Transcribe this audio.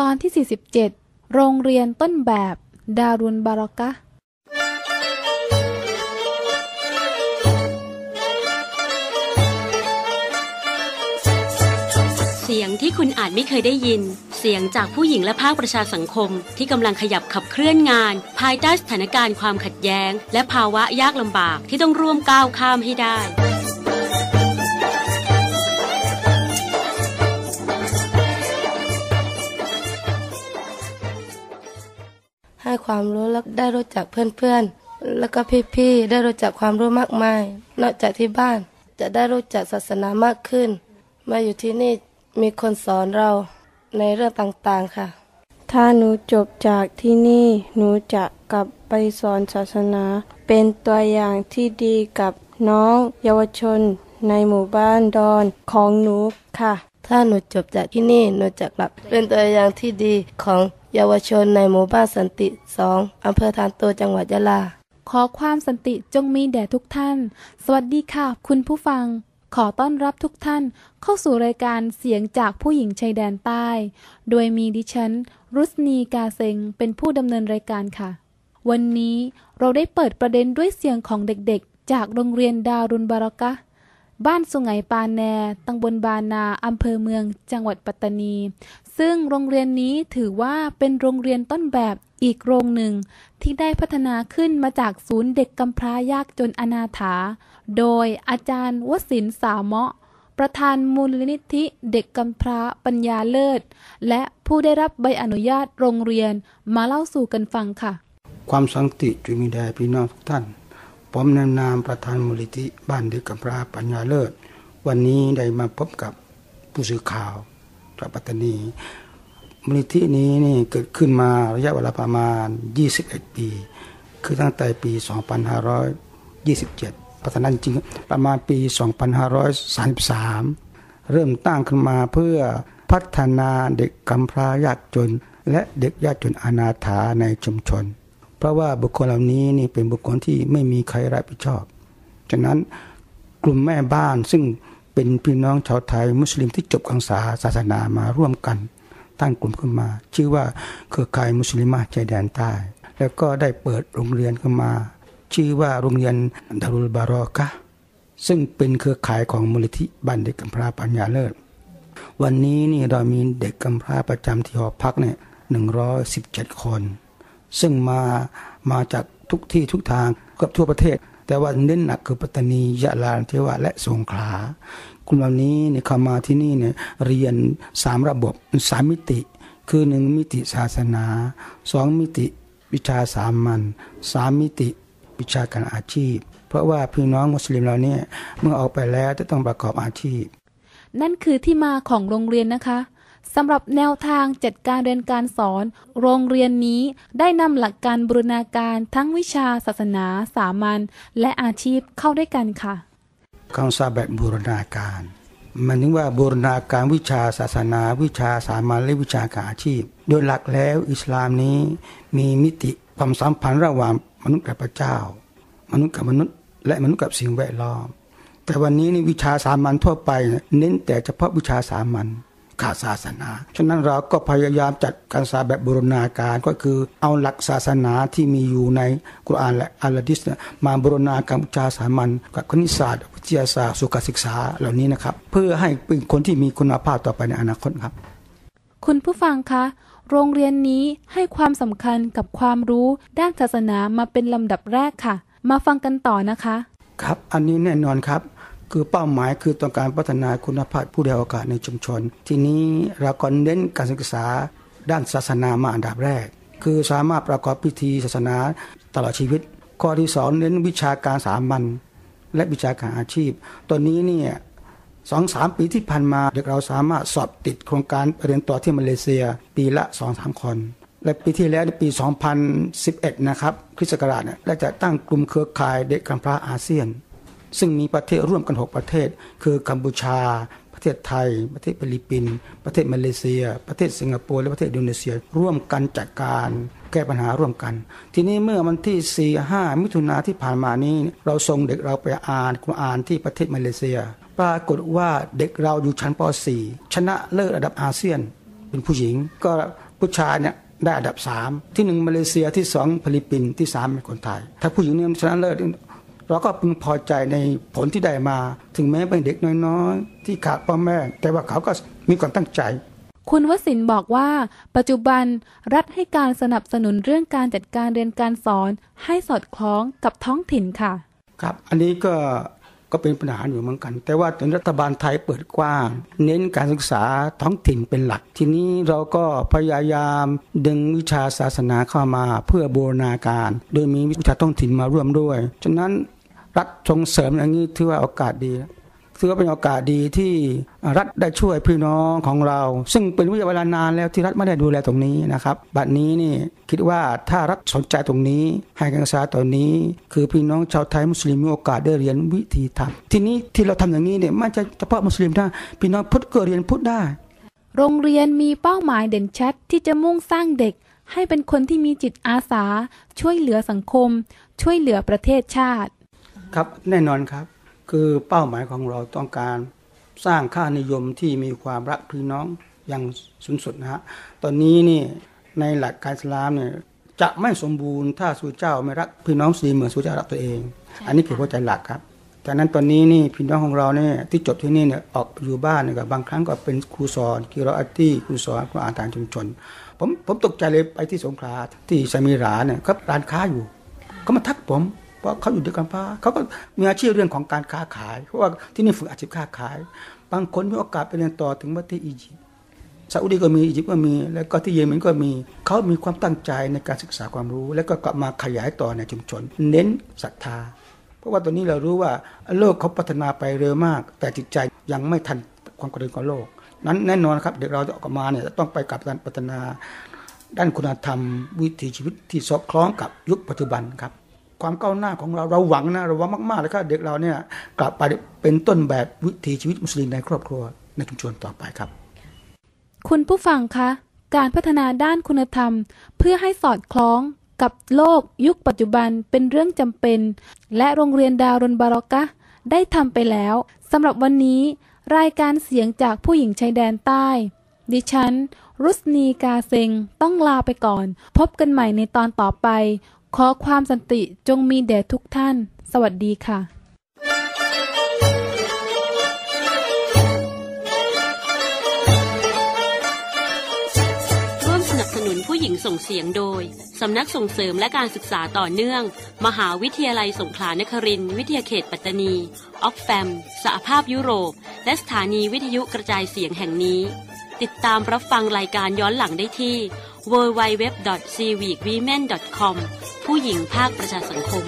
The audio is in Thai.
ตอนที่ 47 โรงเรียนต้นแบบ ดารุนบารอกะ เสียงที่คุณอาจไม่เคยได้ยิน เสียงจากผู้หญิงและภาคประชาสังคม ที่กำลังขยับขับเคลื่อนงาน ภายใต้สถานการณ์ความขัดแย้ง และภาวะยากลำบากที่ต้องร่วมก้าวข้ามให้ได้ ให้ความรู้แล้วได้รู้จักเพื่อนๆ แล้วก็พี่ๆ ได้รู้จักความรู้มากมาย นอกจากที่บ้าน จะได้รู้จักศาสนามากขึ้น มาอยู่ที่นี่มีคนสอนเราในเรื่องต่างๆค่ะ ถ้าหนูจบจากที่นี่ หนูจะกลับไปสอนศาสนา เป็นตัวอย่างที่ดีกับน้องเยาวชนในหมู่บ้านดอนของหนูค่ะ ถ้าหนูจบจากที่นี่ หนูจะกลับเป็นตัวอย่างที่ดีของ เยาวชนในหมู่บ้านสันติสองอำเภอทานโตจังหวัดยะลา ขอความสันติจงมีแด่ทุกท่าน สวัสดีค่ะ คุณผู้ฟัง ขอต้อนรับทุกท่าน เข้าสู่รายการเสียงจากผู้หญิงชายแดนใต้ โดยมีดิฉัน รุสนีกาเซงเป็นผู้ดำเนินรายการค่ะ วันนี้เราได้เปิดประเด็นด้วยเสียงของเด็กๆ จากโรงเรียนดารุนบารกะ บ้านสุไหงปาแนตำบลบานาอำเภอเมือง จังหวัดปัตตานี ซึ่งโรงเรียนนี้ถือว่าเป็นโรงเรียนต้นแบบอีกโรงหนึ่ง ที่ได้พัฒนาขึ้นมาจากศูนย์เด็กกำพร้ายากจนอนาถา โดยอาจารย์วสินสาเมาะ ประธานมูลนิธิเด็กกำพร้าปัญญาเลิศ และผู้ได้รับใบอนุญาตโรงเรียนมาเล่าสู่กันฟังค่ะ ความสันติจงมีแด่พี่น้องทุกท่าน ผมในนามประธานมูลิธิบ้านเด็กกำพร้าปัญญาเลิศ วันนี้ได้มาพบกับผู้สื่อข่าวจากปัตตานีมูลิธินี้นี่เกิดขึ้นมาระยะเวลาประมาณ 21 ปี คือตั้งแต่ปี 2527พัฒนาจริงประมาณปี 2533 เริ่มตั้งขึ้นมาเพื่อพัฒนาเด็กกำพร้ายากจน และเด็กยากจนอนาถาในชุมชน เพราะว่าบุคคลเหล่านี้นี่เป็นบุคคลที่ไม่มีใครรับผิดชอบฉะนั้นกลุ่มแม่บ้านซึ่งเป็นพี่น้องชาวไทยมุสลิมที่จบการศึกษาศาสนามาร่วมกันตั้งกลุ่มขึ้นมา ชื่อว่าเครือข่ายมุสลิมชายแดนใต้ แล้วก็ได้เปิดโรงเรียนขึ้นมา ชื่อว่าโรงเรียนดารุลบารอกะซึ่งเป็นเครือข่ายของมูลนิธิบ้านเด็กกำพร้าปัญญาเลิศวันนี้นี่เรามีเด็กกำพร้าประจำที่หอพักเนี่ยหนึ่งร้อยสิบเจ็ดคน ซึ่งมามาจากทุกที่ทุกทางเกือบทั่วประเทศ แต่ว่าเน้นหนักคือปัตตานียะลาเทวะและสงขลากลุ่มเหล่านี้เนี่ยเข้ามาที่นี่เนี่ยเรียนสามระบบสามมิติ คือหนึ่งมิติศาสนาสองมิติวิชาสามัญสามมิติวิชาการอาชีพ เพราะว่าพี่น้องมุสลิมเราเนี่ยเมื่อออกไปแล้วจะต้องประกอบอาชีพ นั่นคือที่มาของโรงเรียนนะคะ สำหรับแนวทางจัดการเรียนการสอน โรงเรียนนี้ได้นำหลักการบูรณาการทั้งวิชาศาสนา สามัญและอาชีพเข้าด้วยกันค่ะคำศัพท์แบบบูรณาการ มันถึงว่าบูรณาการวิชาศาสนา วิชาสามัญและวิชาการอาชีพ โดยหลักแล้วอิสลามนี้มีมิติความสัมพันธ์ระหว่างมนุษย์กับพระเจ้า มนุษย์กับมนุษย์ และมนุษย์กับสิ่งแวดล้อม แต่วันนี้นี่วิชาสามัญทั่วไป เน้นแต่เฉพาะวิชาสามัญ ขาดศาสนา ฉะนั้นเราก็พยายามจัดการศึกษาแบบบูรณาการก็คือเอาหลักศาสนาที่มีอยู่ในกุรอานและอัลลอฮิสมาบูรณาการวิชาสามัญกับคณิตศาสตร์วิทยาศาสตร์สุขศึกษาเหล่านี้นะครับ เพื่อให้เป็นคนที่มีคุณภาพต่อไปในอนาคตครับ คุณผู้ฟังคะโรงเรียนนี้ให้ความสำคัญกับความรู้ด้านศาสนามาเป็นลำดับแรกค่ะ มาฟังกันต่อนะคะ ครับ อันนี้แน่นอนครับ คือเป้าหมายคือต้องการพัฒนาคุณภาพผู้ได้โอกาสในชุมชน ทีนี้เราก็เน้นการศึกษาด้านศาสนามาอันดับแรก คือสามารถประกอบพิธีศาสนาตลอดชีวิต ข้อที่สองเน้นวิชาการสามัญและวิชาการอาชีพ ตัวนี้เนี่ยสองสามปีที่ผ่านมาเด็กเราสามารถสอบติดโครงการเรียนต่อที่มาเลเซีย ปีละสองสามคน และปีที่แล้วในปี 2011 นะครับคริสต์ศักราชเนี่ยได้จะตั้งกลุ่มเครือข่ายเด็กกำพร้าอาเซียน ซึ่งมีประเทศร่วมกัน 6 ประเทศ คือกัมพูชา ประเทศไทย ประเทศฟิลิปปินส์ประเทศมาเลเซีย ประเทศสิงคโปร์และประเทศอินโดนีเซีย ร่วมกันจัดการแก้ปัญหาร่วมกัน ทีนี้เมื่อวันที่ 4 5 มิถุนาที่ผ่านมานี้ เราส่งเด็กเราไปอ่านคุรอานที่ประเทศมาเลเซีย ปรากฏว่าเด็กเราอยู่ชั้นป .4 ชนะเลิศระดับอาเซียน เป็นผู้หญิง ก็ผู้ชายเนี่ยได้อันดับสามที่หนึ่งมาเลเซียที่สองฟิลิปปินส์ที่สามเป็นคนไทย ถ้าผู้หญิงเนี่ยชนะเลิศ เราก็พึงพอใจในผลที่ได้มา ถึงแม้เป็นเด็กน้อยๆ ที่ขาดพ่อแม่ แต่ว่าเขาก็มีความตั้งใจคุณวสินบอกว่า ปัจจุบันรัฐให้การสนับสนุนเรื่องการจัดการเรียนการสอน ให้สอดคล้องกับท้องถิ่นค่ะ ครับ อันนี้ก็ก็เป็นปัญหาอยู่เหมือนกัน แต่ว่าตอนรัฐบาลไทยเปิดกว้าง เน้นการศึกษาท้องถิ่นเป็นหลัก ทีนี้เราก็พยายามดึงวิชาศาสนาเข้ามาเพื่อบูรณาการ โดยมีวิชาท้องถิ่นมาร่วมด้วยฉะนั้น รัฐส่งเสริมอย่างนี้ถือว่าโอกาสดีถือว่าเป็นโอกาสดีที่รัฐได้ช่วยพี่น้องของเรา ซึ่งเป็นวิเวลานานแล้วที่รัฐไม่ได้ดูแลตรงนี้นะครับ บัดนี้นี่คิดว่าถ้ารัฐสนใจตรงนี้ ให้การศึกษาตอนนี้ คือพี่น้องชาวไทยมุสลิมมีโอกาสได้เรียนวิธีทำทีนี้ที่เราทำอย่างนี้เนี่ยไม่ใช่เฉพาะมุสลิมนะพี่น้องพุทธก็เรียนพุทธได้ โรงเรียนมีเป้าหมายเด่นชัดที่จะมุ่งสร้างเด็ก ให้เป็นคนที่มีจิตอาสา ช่วยเหลือสังคม ช่วยเหลือประเทศชาติ ครับแน่นอนครับ คือเป้าหมายของเราต้องการสร้างค่านิยมที่มีความรักพี่น้องอย่างสูงสุดนะฮะตอนนี้นี่ในหลักการอิสลามเนี่ยจะไม่สมบูรณ์ถ้าสู่เจ้าไม่รักพี่น้องสีเหมือนสู่เจ้ารักตัวเอง อันนี้คือหัวใจหลักครับจากนั้นตอนนี้นี่พี่น้องของเราเนี่ยที่จบที่นี่เนี่ยออกอยู่บ้านเนี่ยก็บางครั้งก็เป็นครูสอนกิรออัตตี้ครูสอนครูอ่านทางชุมชน ผมผมตกใจเลยไปที่สงขลาที่สามีราเนี่ยครับร้านค้าอยู่เขามาทักผม เพราะเขาอยู่ด้วยกันพาเขาก็มีอาชีพเรื่องของการค้าขาย เพราะว่าที่นี่ฝึกอาชีพค้าขาย บางคนมีโอกาสไปเรียนต่อถึงประเทศอียิปต์ซาอุดีก็มีอียิปต์ก็มี แล้วก็ที่เยเมนก็มีเขามีความตั้งใจในการศึกษาความรู้ แล้วก็กลับมาขยายต่อในชุมชน เน้นศรัทธา เพราะว่าตอนนี้เรารู้ว่าโลกเขาพัฒนาไปเร็วมาก แต่จิตใจยังไม่ทันความกระเดินของโลก นั้นแน่นอนครับเด็กเราจะออกมาเนี่ยจะต้องไปกับการพัฒนาด้านคุณธรรมวิถีชีวิตที่สอดคล้องกับยุคปัจจุบันครับ ความก้าวหน้าของเราเราหวังนะเราหวังมากๆเลยครับเด็กเราเนี่ยกลับไปเป็นต้นแบบวิถีชีวิตมุสลิมในครอบครัวในชุมชนต่อไปครับ คุณผู้ฟังคะ การพัฒนาด้านคุณธรรม เพื่อให้สอดคล้องกับโลกยุคปัจจุบันเป็นเรื่องจำเป็น และโรงเรียนดารุนบารอกะได้ทำไปแล้วสำหรับวันนี้ รายการเสียงจากผู้หญิงชายแดนใต้ ดิฉัน รุสนีกาเซงต้องลาไปก่อน พบกันใหม่ในตอนต่อไป ขอความสันติจงมีแด่ทุกท่าน สวัสดีค่ะร่วมสนับสนุนผู้หญิงส่งเสียงโดย สำนักส่งเสริมและการศึกษาต่อเนื่อง มหาวิทยาลัยสงขลานครินวิทยาเขตปัตตานี ออกแฟม สหภาพยุโรป และสถานีวิทยุกระจายเสียงแห่งนี้ ติดตามรับฟังรายการย้อนหลังได้ที่ www.civicwomen.com ผู้หญิงภาคประชาสังคม